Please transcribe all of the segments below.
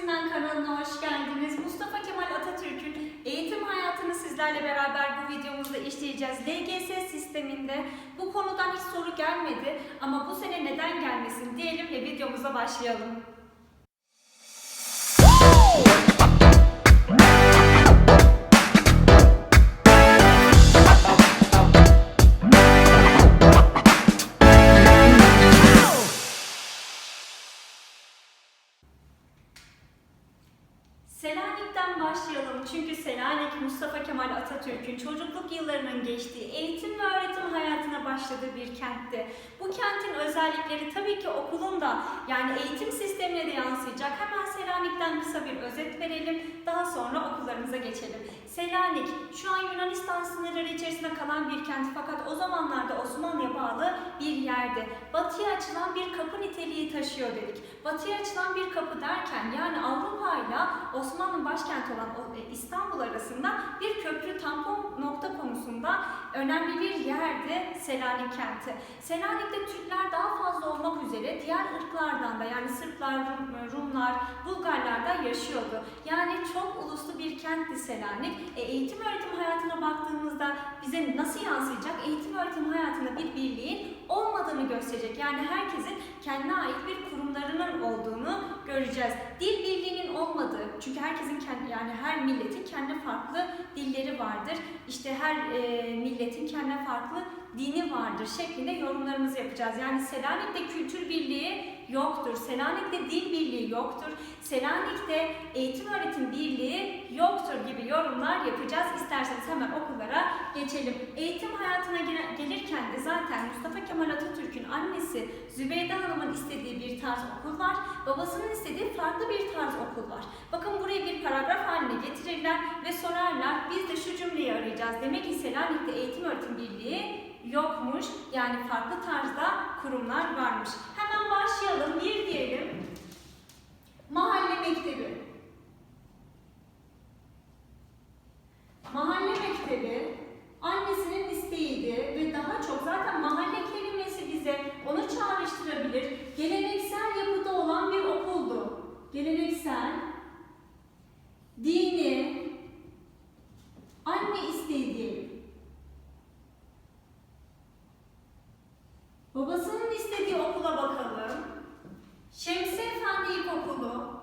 Sesinden kanalına hoş geldiniz. Mustafa Kemal Atatürk'ün eğitim hayatını sizlerle beraber bu videomuzda işleyeceğiz. LGS sisteminde bu konudan hiç soru gelmedi ama bu sene neden gelmesin diyelim ve videomuza başlayalım. Başladığı bir kentti. Bu kentin özellikleri tabii ki okulun da yani eğitim sistemine de yansıyacak. Hemen Selanik'ten kısa bir özet verelim, daha sonra okullarımıza geçelim. Selanik şu an Yunanistan sınırları içerisinde kalan bir kent fakat o zamanlarda Osmanlı'ya bağlı bir yerde. Batıya açılan bir kapı niteliği taşıyor dedik. Batıya açılan bir kapı derken yani Avrupa ile Osmanlı başkenti olan e, İstanbul arasında bir köprü tampon nokta konusunda önemli bir yerde Selanik kenti. Selanik'te Türkler daha fazla olmak üzere diğer ırklardan da yani Sırplar, Rum- Rumlar, Bulgarlar da yaşıyordu. Yani çok uluslu bir kentti Selanik. E, eğitim öğretim hayatına baktığımızda bize nasıl yansıyacak? Eğitim öğretim hayatında bir birliğin olmadığını gösterecek. Yani herkesin kendine ait bir kurumlarının olduğunu göreceğiz. Dil birliğinin olmadığı, çünkü herkesin kendi yani her milletin kendi farklı dilleri vardır. İşte her e, milletin kendine farklı dini vardır şeklinde yorumlarımızı yapacağız. Yani Selanik'te kültür birliği yoktur. Selanik'te dil birliği yoktur. Selanik'te eğitim öğretim birliği yoktur gibi yorumlar yapacağız. İsterseniz hemen okullara geçelim. Eğitim hayatına gelirken de zaten Mustafa Kemal Atatürk'ün annesi Zübeyde Hanım'ın istediği bir tarz okul var. Babasının istediği farklı bir tarz okul var. Bakın burayı bir paragraf haline getirirler ve sorarlar. Biz de şu cümleyi arayacağız. Demek ki Selanik'te eğitim öğretim birliği yokmuş. Yani farklı tarzda kurumlar varmış. Hemen başlayalım. Bir diyelim. Mahalle mektebi. Mahalle mektebi annesinin isteğiydi ve daha çok zaten mahalle kelimesi bize onu çağrıştırabilir. Geleneksel yapıda olan bir okuldu. Geleneksel, dini, anne isteği diyelim. Babasının istediği okula bakalım. Şemsi Efendi İlkokulu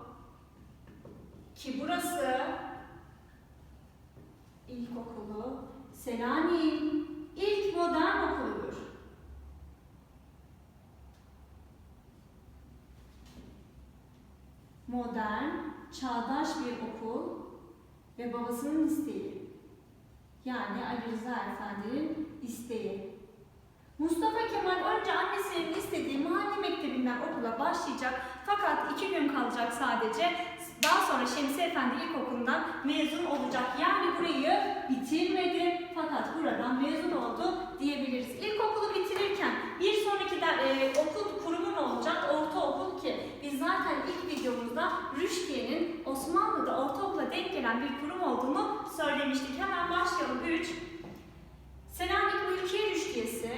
ki burası İlkokulu Selanik'in ilk modern okuludur. Modern, çağdaş bir okul ve babasının isteği. Yani Ali Rıza Efendi'nin isteği. Mustafa Kemal önce annesinin istediği mahalle mektebinden okula başlayacak fakat iki gün kalacak sadece. Daha sonra Şemsi Efendi İlkokulu'ndan mezun olacak. Yani burayı bitirmedi fakat buradan mezun oldu diyebiliriz. İlkokulu bitirirken bir sonraki de, e, okul kurumu ne olacak? Ortaokul ki biz zaten ilk videomuzda Rüştiye'nin Osmanlı'da ortaokula denk gelen bir kurum olduğunu söylemiştik. Hemen başlayalım. 3. Selanik Mülkiye Rüştiyesi.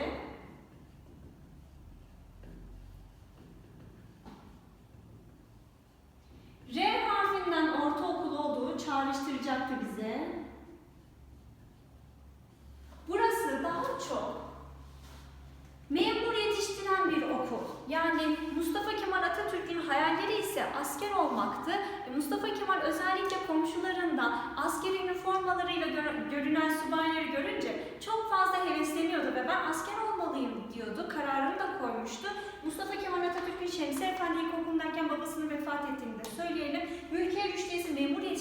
R harfinden ortaokul olduğu çağrıştıracaktı bize. Burası daha çok memur yetiştiren bir okul. Yani Mustafa Kemal Atatürk'ün hayalleri ise asker olmaktı. E, Mustafa Kemal özellikle komşularında askeri üniformalarıyla gör- görünen subayları görünce çok fazla hevesleniyordu ve ben asker olmalıyım diyordu. Kararını da koymuştu. Mustafa Kemal Atatürk'ün Şemsi Efendi İlkokulu'ndayken babasının vefat ettiğini de söyleyelim. Mülkiye Rüştiyesi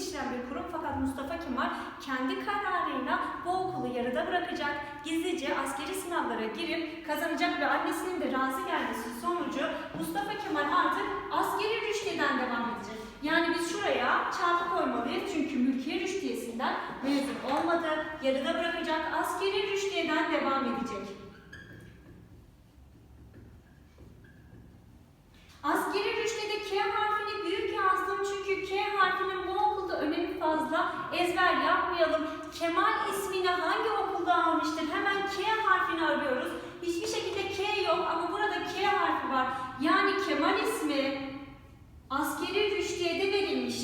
yetiştiren bir kurum fakat Mustafa Kemal kendi kararıyla bu okulu yarıda bırakacak. Gizlice askeri sınavlara girip kazanacak ve annesinin de razı gelmesi sonucu Mustafa Kemal artık askeri rüştiyeden devam edecek. Yani biz şuraya çarpı koymalıyız çünkü mülkiye rüştiyesinden mezun olmadı, yarıda bırakacak, askeri rüştiyeden devam edecek. Askeri rüştede K harfini büyük yazdım çünkü K harfinin bu okulda önemi fazla. Ezber yapmayalım. Kemal ismini hangi okulda almıştır? Hemen K harfini arıyoruz. Hiçbir şekilde K yok ama burada K harfi var. Yani Kemal ismi askeri rüştiyede verilmiş.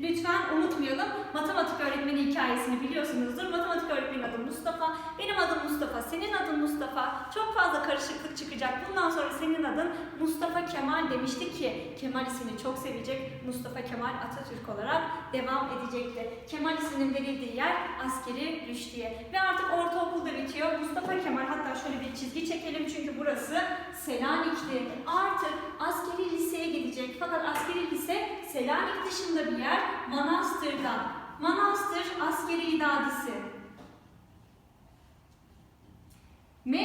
lütfen unutmayalım. Matematik öğretmeni hikayesini biliyorsunuzdur. Matematik öğretmenin adı Mustafa. Benim adım Mustafa. Senin adın Mustafa. Çok fazla karışıklık çıkacak. Bundan sonra senin adın Mustafa Kemal demişti ki Kemal ismini çok sevecek. Mustafa Kemal Atatürk olarak devam edecekti. Kemal isminin verildiği yer askeri rüştiye. Ve artık ortaokulda bitiyor. Mustafa Kemal hatta şöyle bir çizgi çekelim çünkü burası Selanik'ti. Artık askeri liseye gidecek. Fakat askeri lise Selanik dışında bir yer Manastır'da. Manastır askeri idadisi. M,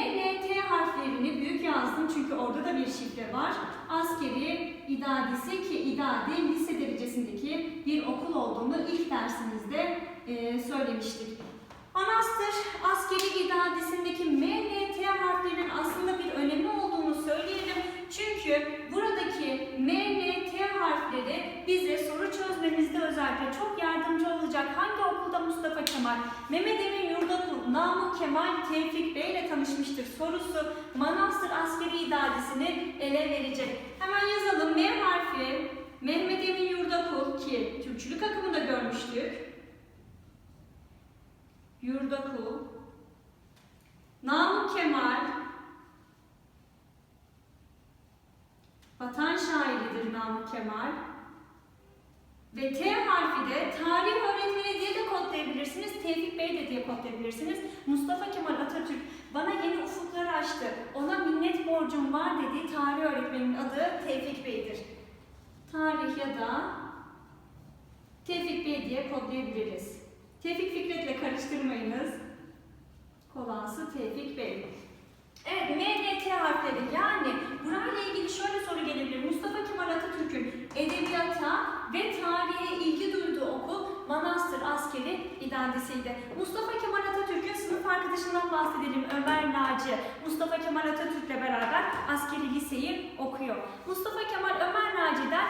yazdım çünkü orada da bir şifre var. Askeri idadisi ki idadi lise derecesindeki bir okul olduğunu ilk dersimizde e, söylemiştik. Manastır askeri idadisindeki M, N, T harflerinin aslında bir önemi olduğunu söyleyelim. Çünkü buradaki M, N, T harfleri bize soru çözmemizde özellikle çok yardımcı olacak. Hangi okulda Mustafa Kemal, Mehmet Namık Kemal Tevfik Bey ile tanışmıştır sorusu Manastır askeri idadisini ele verecek. Hemen yazalım M harfi, Mehmet Emin Yurdakul ki Türkçülük akımında görmüştük. Yurdakul, Namık Kemal, vatan şairidir Namık Kemal. Ve T harfi de tarih öğretmeni diye de kodlayabilirsiniz, Tevfik Bey de diye kodlayabilirsiniz. Mustafa Kemal Atatürk bana yeni ufuklar açtı, ona minnet borcum var dediği tarih öğretmeninin adı Tevfik Bey'dir. Tarih ya da Tevfik Bey diye kodlayabiliriz. Tevfik Fikret'le karıştırmayınız. Kolası Tevfik Bey. Evet, M, N, T harfleri yani burayla ilgili şöyle soru gelebilir. Mustafa Kemal Atatürk'ün edebiyata ve tarihe ilgi duyduğu okul Manastır Askeri İdadesi'ydi. Mustafa Kemal Atatürk'ün sınıf arkadaşından bahsedelim. Ömer Naci. Mustafa Kemal Atatürk'le beraber askeri liseyi okuyor. Mustafa Kemal Ömer Naci'den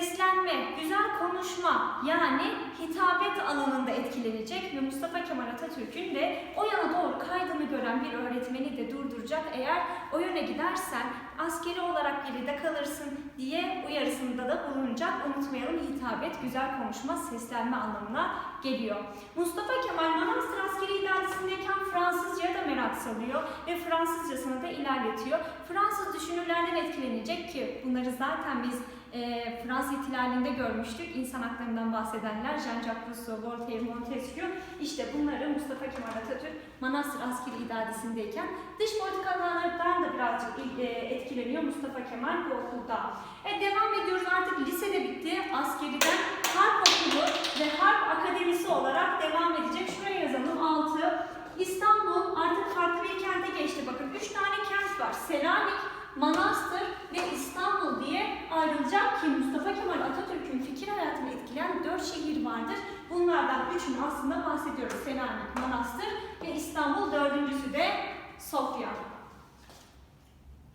seslenme, güzel konuşma yani hitabet alanında etkilenecek ve Mustafa Kemal Atatürk'ün de o yana doğru kaydığını gören bir öğretmeni de durduracak. Eğer o yöne gidersen askeri olarak geride kalırsın diye uyarısında da bulunacak. Unutmayalım hitabet, güzel konuşma, seslenme anlamına geliyor. Mustafa Kemal Manastır Askeri İdaresi'ndeyken Fransızca'ya da merak salıyor ve Fransızcasını da ilerletiyor. Fransız düşünürlerden etkilenecek ki bunları zaten biz e, Fransız ihtilalinde görmüştük. İnsan haklarından bahsedenler Jean-Jacques Rousseau, Voltaire, Montesquieu. İşte bunları Mustafa Kemal Atatürk Manastır Askeri İdaresi'ndeyken dış politikalardan da birazcık e, etkileniyor Mustafa Kemal bu okulda. E, devam ediyoruz artık lisede bitti. Askeriden Harp Okulu ve Harp Akademisi olarak devam edecek. Şuraya yazalım 6. İstanbul artık farklı bir kente geçti. Bakın 3 tane kent var. Selanik, Manastır ve İstanbul diye ayrılacak ki Mustafa Kemal Atatürk'ün fikir hayatını etkileyen dört şehir vardır. Bunlardan üçünü aslında bahsediyoruz. Selanik, Manastır ve İstanbul. Dördüncüsü de Sofya.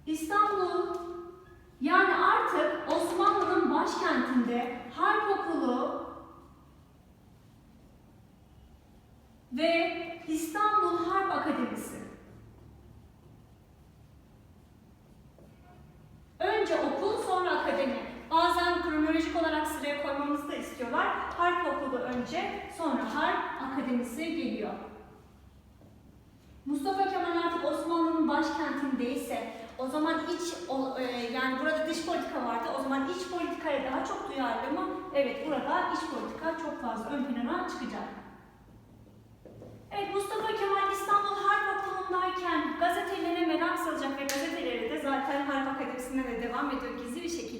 İstanbul yani artık Osmanlı'nın başkentinde harp okulu ve İstanbul Harp Akademisi. Önce okul sonra akademi. Bazen kronolojik olarak sıraya koymamızı da istiyorlar. Harp okulu önce sonra harp akademisi geliyor. Mustafa Kemal artık Osmanlı'nın başkentindeyse o zaman iç e, yani burada dış politika vardı. O zaman iç politikaya daha çok duyarlı mı? Evet burada iç politika çok fazla ön plana çıkacak. Evet Mustafa Kemal İstanbul Harp Okulu'ndayken gazetelere merak salacak ve gazeteleri de zaten Harp Akademisi'nde de devam ediyor gizli bir şekilde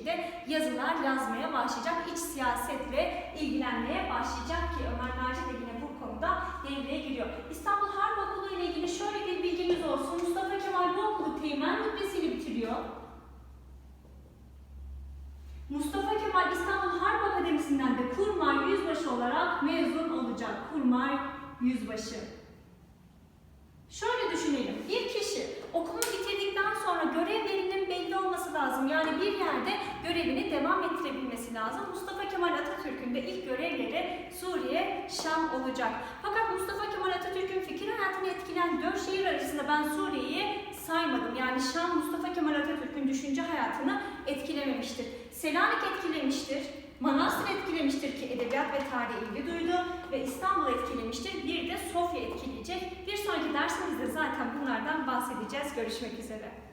yazılar yazmaya başlayacak. İç siyasetle ilgilenmeye başlayacak ki Ömer Naci de yine bu konuda devreye giriyor. İstanbul Harp Okulu ile ilgili şöyle bir bilginiz olsun. Mustafa Kemal bu okulu teğmen rütbesiyle bitiriyor. Mustafa Kemal İstanbul Harp Akademisi'nden de kurmay yüzbaşı olarak mezun olacak. Kurmay yüzbaşı. Şöyle düşünelim. Bir kişi okulunu bitirdikten sonra görevlerinin belli olması lazım. Yani bir yerde görevini devam lazım. Mustafa Kemal Atatürk'ün de ilk görevleri Suriye, Şam olacak. Fakat Mustafa Kemal Atatürk'ün fikir hayatını etkileyen dört şehir arasında ben Suriye'yi saymadım. Yani Şam Mustafa Kemal Atatürk'ün düşünce hayatını etkilememiştir. Selanik etkilemiştir. Manastır etkilemiştir ki edebiyat ve tarihe ilgi duydu ve İstanbul etkilemiştir. Bir de Sofya etkileyecek. Bir sonraki dersimizde zaten bunlardan bahsedeceğiz. Görüşmek üzere.